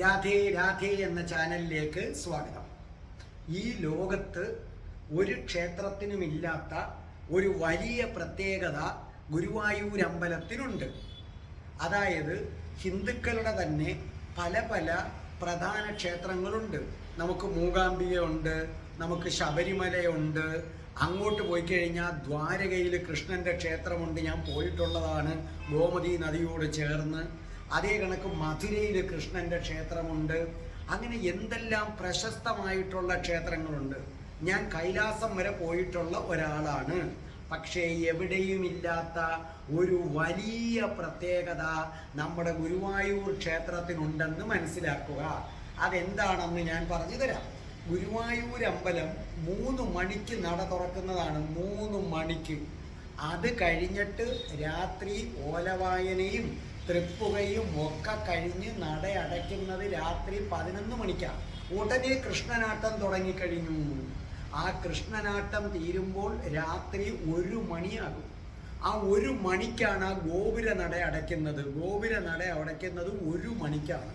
രാധേ രാധേ എന്ന ചാനലിലേക്ക് സ്വാഗതം. ഈ ലോകത്ത് ഒരു ക്ഷേത്രത്തിനുമില്ലാത്ത ഒരു വലിയ പ്രത്യേകത ഗുരുവായൂർ അമ്പലത്തിനുണ്ട്. അതായത് ഹിന്ദുക്കളുടെ തന്നെ പല പല പ്രധാന ക്ഷേത്രങ്ങളുണ്ട്. നമുക്ക് മൂകാംബികയുണ്ട് നമുക്ക് ശബരിമലയുണ്ട്. അങ്ങോട്ട് പോയി കഴിഞ്ഞാൽ ദ്വാരകയിൽ കൃഷ്ണന്റെ ക്ഷേത്രമുണ്ട്. ഞാൻ പോയിട്ടുള്ളതാണ് ഗോമതി നദിയോട് ചേർന്ന്. അതേ കണക്ക് മധുരയിൽ കൃഷ്ണന്റെ ക്ഷേത്രമുണ്ട്. അങ്ങനെ എന്തെല്ലാം പ്രശസ്തമായിട്ടുള്ള ക്ഷേത്രങ്ങളുണ്ട്. ഞാൻ കൈലാസം വരെ പോയിട്ടുള്ള ഒരാളാണ്. പക്ഷേ എവിടെയുമില്ലാത്ത ഒരു വലിയ പ്രത്യേകത നമ്മുടെ ഗുരുവായൂർ ക്ഷേത്രത്തിനുണ്ടെന്ന് മനസ്സിലാക്കുക. അതെന്താണെന്ന് ഞാൻ പറഞ്ഞു തരാം. ഗുരുവായൂർ അമ്പലം മൂന്ന് മണിക്ക് നട തുറക്കുന്നതാണ് മൂന്ന് മണിക്ക്. അത് കഴിഞ്ഞിട്ട് രാത്രി ഓലവായനയും തൃപ്പുകയും ഒക്കെ കഴിഞ്ഞ് നട അടയ്ക്കുന്നത് രാത്രി പതിനൊന്ന് മണിക്കാണ് ഉടനെ കൃഷ്ണനാട്ടം തുടങ്ങിക്കഴിഞ്ഞു. ആ കൃഷ്ണനാട്ടം തീരുമ്പോൾ രാത്രി ഒരു മണിയാകും. ആ ഒരു മണിക്കാണ് ആ ഗോപുര നട അടയ്ക്കുന്നത്. ഗോപുര നട അടയ്ക്കുന്നത് ഒരു മണിക്കാണ്.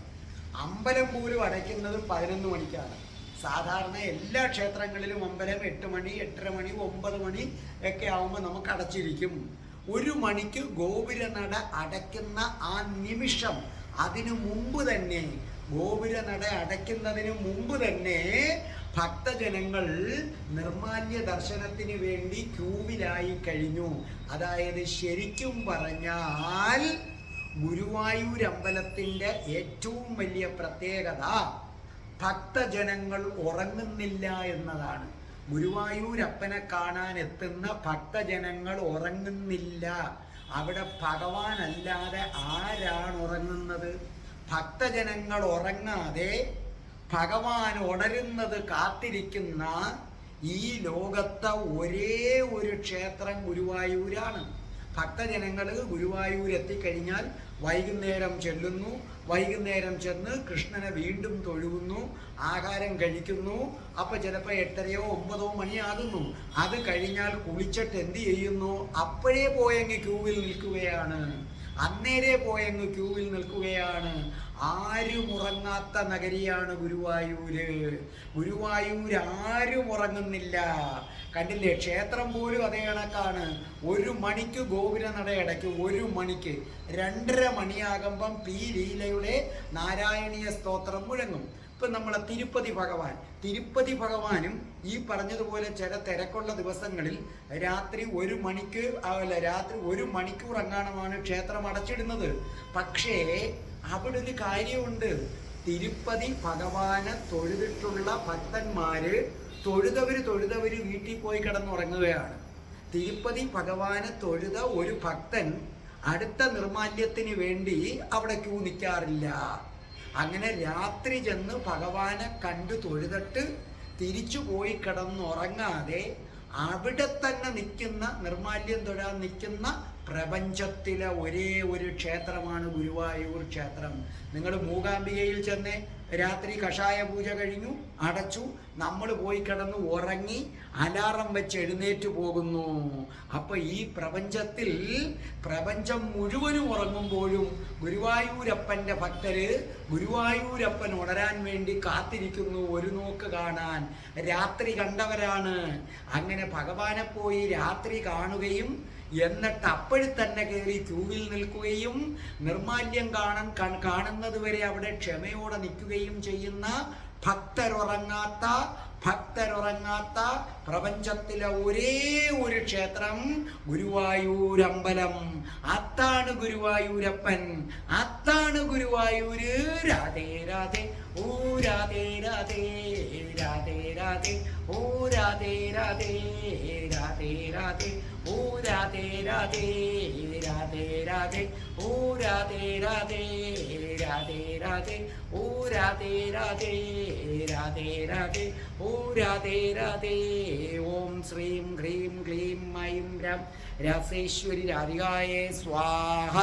അമ്പലം പോലും അടയ്ക്കുന്നത് പതിനൊന്ന് മണിക്കാണ്. സാധാരണ എല്ലാ ക്ഷേത്രങ്ങളിലും അമ്പലം എട്ട് മണി എട്ടര മണി ഒമ്പത് മണി ഒക്കെ ആവുമ്പോൾ നമുക്ക് അടച്ചിരിക്കും. ഒരു മണിക്ക് ഗോപുരനട അടയ്ക്കുന്ന ആ നിമിഷം അതിനു മുമ്പ് തന്നെ ഗോപുരനട അടയ്ക്കുന്നതിന് മുമ്പ് തന്നെ ഭക്തജനങ്ങൾ നിർമാല്യ ദർശനത്തിന് വേണ്ടി ക്യൂവിലായി കഴിഞ്ഞു. അതായത് ശരിക്കും പറഞ്ഞാൽ ഗുരുവായൂർ അമ്പലത്തിന്റെ ഏറ്റവും വലിയ പ്രത്യേകത ഭക്തജനങ്ങൾ ഉറങ്ങുന്നില്ല എന്നതാണ്. ഗുരുവായൂരപ്പനെ കാണാൻ എത്തുന്ന ഭക്തജനങ്ങൾ ഉറങ്ങുന്നില്ല. അവിടെ ഭഗവാനല്ലാതെ ആരാണ് ഉറങ്ങുന്നത്? ഭക്തജനങ്ങൾ ഉറങ്ങാതെ ഭഗവാൻ ഉണരുന്നത് കാത്തിരിക്കുന്ന ഈ ലോകത്തെ ഒരേ ഒരു ക്ഷേത്രം ഗുരുവായൂരാണ്. ഭക്തജനങ്ങൾ ഗുരുവായൂർ എത്തിക്കഴിഞ്ഞാൽ വൈകുന്നേരം ചെല്ലുന്നു. വൈകുന്നേരം ചെന്ന് കൃഷ്ണനെ വീണ്ടും തൊഴുകുന്നു ആഹാരം കഴിക്കുന്നു. അപ്പോൾ ചിലപ്പോൾ എട്ടരയോ ഒമ്പതോ മണിയാകുന്നു. അത് കഴിഞ്ഞാൽ കുളിച്ചിട്ട് എന്ത് ചെയ്യുന്നു? അപ്പോഴേ പോയങ്ങ് ക്യൂവിൽ നിൽക്കുകയാണ്. അന്നേരെ പോയങ്ങ് ക്യൂവിൽ നിൽക്കുകയാണ്. ആരും ഉറങ്ങാത്ത നഗരിയാണ് ഗുരുവായൂര്. ഗുരുവായൂർ ആരും ഉറങ്ങുന്നില്ല. കണ്ടില്ലേ? ക്ഷേത്രം പോലും അതേ കണക്കാണ്. ഒരു മണിക്ക് ഗോപുര നടയടയ്ക്ക് ഒരു മണിക്ക് രണ്ടര മണിയാകുമ്പം പി ലീലയുടെ നാരായണീയ സ്തോത്രം മുഴങ്ങും. ഇപ്പം നമ്മളെ തിരുപ്പതി ഭഗവാൻ. തിരുപ്പതി ഭഗവാനും ഈ പറഞ്ഞതുപോലെ ചില തിരക്കുള്ള ദിവസങ്ങളിൽ രാത്രി ഒരു മണിക്ക് അല്ല രാത്രി ഒരു മണിക്കൂർ അങ്ങാണമാണ് ക്ഷേത്രം അടച്ചിടുന്നത്. പക്ഷേ അവിടെ ഒരു കാര്യമുണ്ട്. തിരുപ്പതി ഭഗവാനെ തൊഴുതിട്ടുള്ള ഭക്തന്മാര് തൊഴുതവര് തൊഴുതവര് വീട്ടിൽ പോയി കിടന്നുറങ്ങുകയാണ്. തിരുപ്പതി ഭഗവാനെ തൊഴുത ഒരു ഭക്തൻ അടുത്ത നിർമാല്യത്തിന് വേണ്ടി അവിടെ ക്യൂ നിൽക്കാറില്ല. അങ്ങനെ രാത്രി ചെന്ന് ഭഗവാനെ കണ്ടു തൊഴുതിട്ട് തിരിച്ചു പോയി കിടന്നുറങ്ങാതെ അവിടെ തന്നെ നിൽക്കുന്ന നിർമാല്യം തൊഴാൻ നിൽക്കുന്ന പ്രപഞ്ചത്തിലെ ഒരേ ഒരു ക്ഷേത്രമാണ് ഗുരുവായൂർ ക്ഷേത്രം. നിങ്ങൾ മൂകാംബികയിൽ ചെന്ന് രാത്രി കഷായ പൂജ കഴിഞ്ഞു അടച്ചു. നമ്മൾ പോയി കിടന്ന് ഉറങ്ങി അലാറം വെച്ച് എഴുന്നേറ്റ് പോകുന്നു. അപ്പൊ ഈ പ്രപഞ്ചത്തിൽ പ്രപഞ്ചം മുഴുവനും ഉറങ്ങുമ്പോഴും ഗുരുവായൂരപ്പന്റെ ഭക്തര് ഗുരുവായൂരപ്പൻ ഉണരാൻ വേണ്ടി കാത്തിരിക്കുന്നു ഒരു നോക്ക് കാണാൻ. രാത്രി കണ്ടവരാണ്. അങ്ങനെ ഭഗവാനെ പോയി രാത്രി കാണുകയും എന്നിട്ട് അപ്പോഴും തന്നെ കയറി ക്യൂവിൽ നിൽക്കുകയും നിർമാല്യം കാണാൻ കാണുന്നത് വരെ അവിടെ ക്ഷമയോടെ നിൽക്കുകയും ചെയ്യുന്ന ഭക്തരുറങ്ങാത്ത ഭക്തരുറങ്ങാത്ത പ്രപഞ്ചത്തിലെ ഒരേ ഒരു ക്ഷേത്രം ഗുരുവായൂരമ്പലം അത്താണ് ഗുരുവായൂരപ്പൻ. അത്താണ് ഗുരുവായൂര്. രാധേ രാധേ. ഓ രാധേ രാധേ. രാധേ രാധേ. ഓ രാധേ രാധേ രാധേ രാധേ. ഓ രാധേ രാധേ രാധേ രാധേ. ഓ രാധേ രാധേ രാധേ രാധേ. ഓ രാധേ രാധേ രാധേ രാധേ. ഓ രാധേ രാധേ. ഓം ശ്രീം ഹ്രീം ക്ലീം മൈം രം. രാസേശ്വരി രാധികായേ സ്വാഹ.